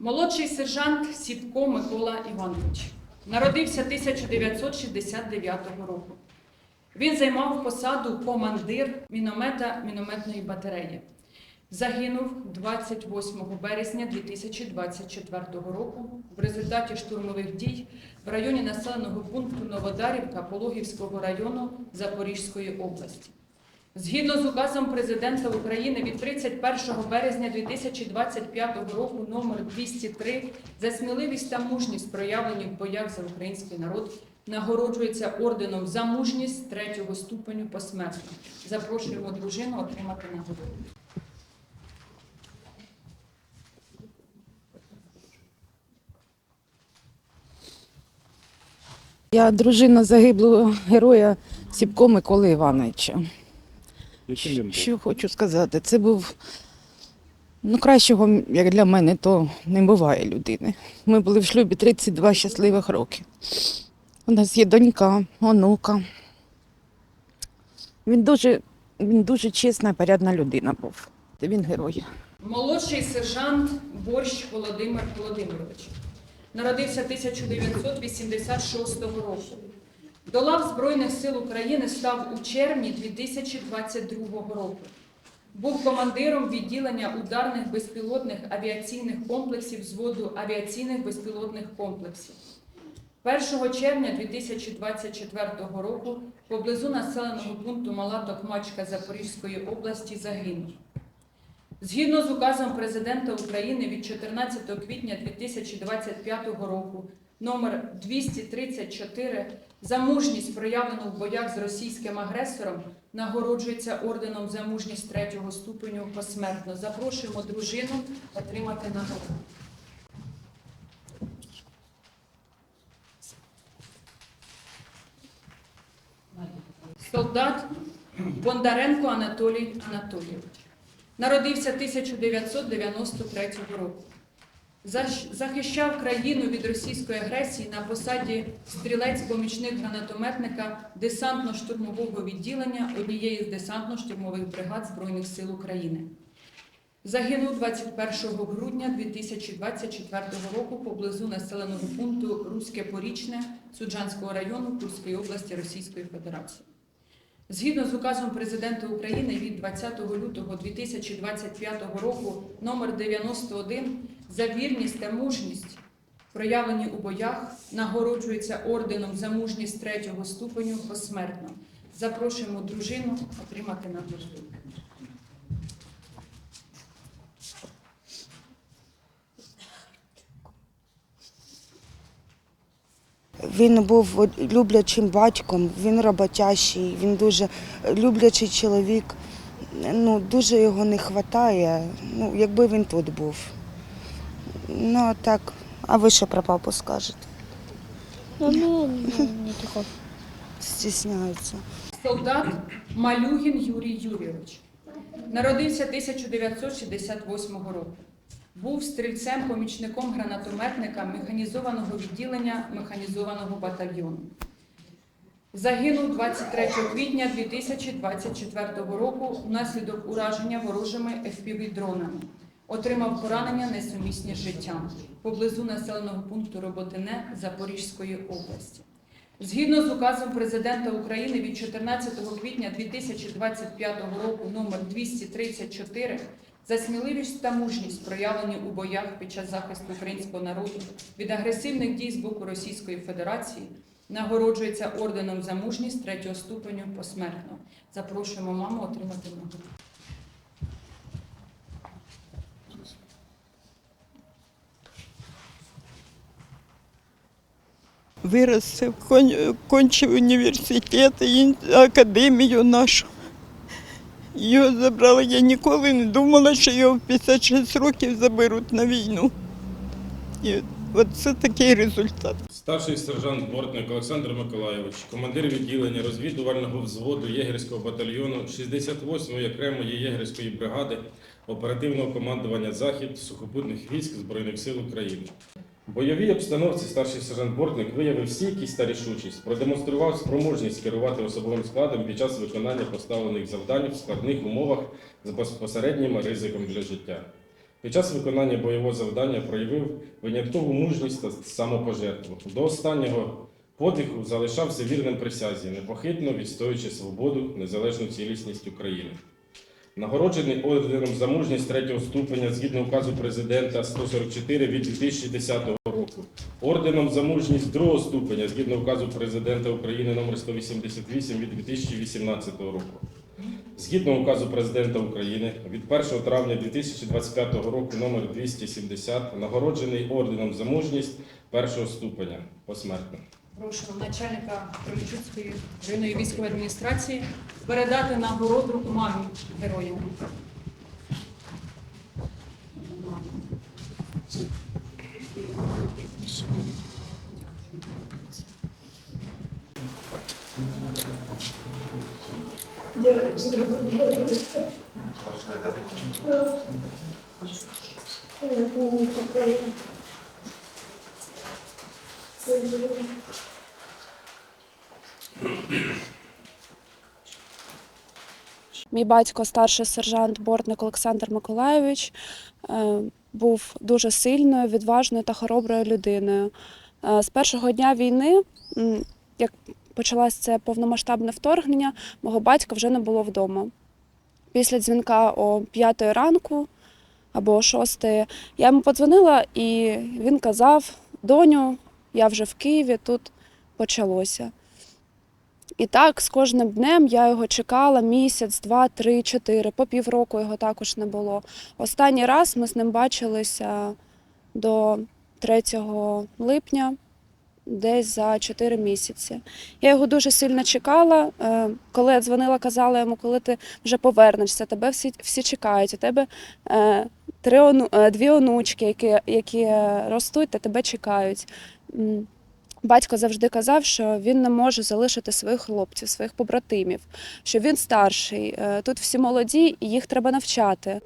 Молодший сержант Сіпко Микола Іванович народився 1969 року. Він займав посаду командир міномета мінометної батареї. Загинув 28 березня 2024 року в результаті штурмових дій в районі населеного пункту Новодарівка Пологівського району Запорізької області. Згідно з указом президента України від 31 березня 2025 року номер 203 за сміливість та мужність проявлені в боях за український народ нагороджується орденом за мужність третього ступеню посмертно. Запрошуємо дружину отримати нагороду. Я дружина загиблого героя Сіпко Миколи Івановича. Яким він був? Що хочу сказати, це був ну, кращого, як для мене, то не буває людини. Ми були в шлюбі 32 щасливих роки. У нас є донька, онука. Він дуже, він дуже чесна, порядна людина був. Він герой. Молодший сержант Борщ Володимир Володимирович народився 1986 року. До лав Збройних сил України став у червні 2022 року. Був командиром відділення ударних безпілотних авіаційних комплексів взводу авіаційних безпілотних комплексів. 1 червня 2024 року поблизу населеного пункту Мала Токмачка Запорізької області загинув. Згідно з указом президента України від 14 квітня 2025 року номер 234 за мужність, проявлену в боях з російським агресором, нагороджується орденом за мужність третього ступеню посмертно. Запрошуємо дружину отримати нагороду. Солдат Бондаренко Анатолій Анатолійович. Народився 1993 року. Захищав країну від російської агресії на посаді стрілець-помічник гранатометника десантно-штурмового відділення однієї з десантно-штурмових бригад Збройних сил України. Загинув 21 грудня 2024 року поблизу населеного пункту Руське Порічне Суджанського району Курської області Російської Федерації. Згідно з указом президента України від 20 лютого 2025 року номер 91 за вірність та мужність, проявлені у боях, нагороджується орденом за мужність третього ступеню посмертно. Запрошуємо дружину отримати нагороду. Він був люблячим батьком, він роботящий, він дуже люблячий чоловік. Ну, дуже його не вистачає, ну, якби він тут був. Ну, а так, а ви що про папу скажете? Ну, ну, не тихо. Стісняються. Солдат Малюгін Юрій Юрійович. Народився 1968 року. Був стрільцем-помічником гранатометника механізованого відділення механізованого батальйону. Загинув 23 квітня 2024 року внаслідок ураження ворожими FPV-дронами. Отримав поранення несумісні з життям поблизу населеного пункту Роботине Запорізької області. Згідно з указом президента України від 14 квітня 2025 року номер 234 за сміливість та мужність, проявлені у боях під час захисту українського народу від агресивних дій з боку Російської Федерації, нагороджується орденом за мужність третього ступеню посмертно. Запрошуємо маму отримати нагороду. Вирос, кон- кончив університет, і академію нашу. Його забрали. Я ніколи не думала, що його в 56 років заберуть на війну. І от це такий результат. Старший сержант Бортник Олександр Миколайович, командир відділення розвідувального взводу єгерського батальйону 68-ї окремої єгерської бригади оперативного командування Захід сухопутних військ Збройних сил України. В бойовій обстановці старший сержант Бортник виявив стійкість та рішучість, продемонстрував спроможність керувати особовим складом під час виконання поставлених завдань в складних умовах з безпосереднім ризиком для життя. Під час виконання бойового завдання проявив виняткову мужність та самопожертву. До останнього подиху залишався вірним присязі, непохитно відстоюючи свободу, незалежну цілісність України. Нагороджений орденом за мужність третього ступеня згідно указу президента 144 від 2010 року. Орденом за мужність другого ступеня згідно указу президента України номер 188 від 2018 року. Згідно указу президента України від 1 травня 2025 року номер 270 нагороджений орденом за мужність першого ступеня посмертно. Прошу начальника Кременчуцької районної військової адміністрації передати нагороду мамі героїв. Мій батько, старший сержант Бортник Олександр Миколайович, е, був дуже сильною, відважною та хороброю людиною. Е, З першого дня війни, як почалося це повномасштабне вторгнення, мого батька вже не було вдома. Після дзвінка о 5 ранку або о 6 я йому подзвонила, і він казав: доню, я вже в Києві, тут почалося. І так з кожним днем я його чекала місяць, два, три, чотири. По півроку його також не було. Останній раз ми з ним бачилися до 3 липня, десь за 4 місяці. Я його дуже сильно чекала. Е, Коли я дзвонила, казала йому, коли ти вже повернешся, тебе всі, всі чекають. У тебе е, три е, дві онучки, які, які ростуть та тебе чекають. Батько завжди казав, що він не може залишити своїх хлопців, своїх побратимів, що він старший. е, Тут всі молоді, і їх треба навчати.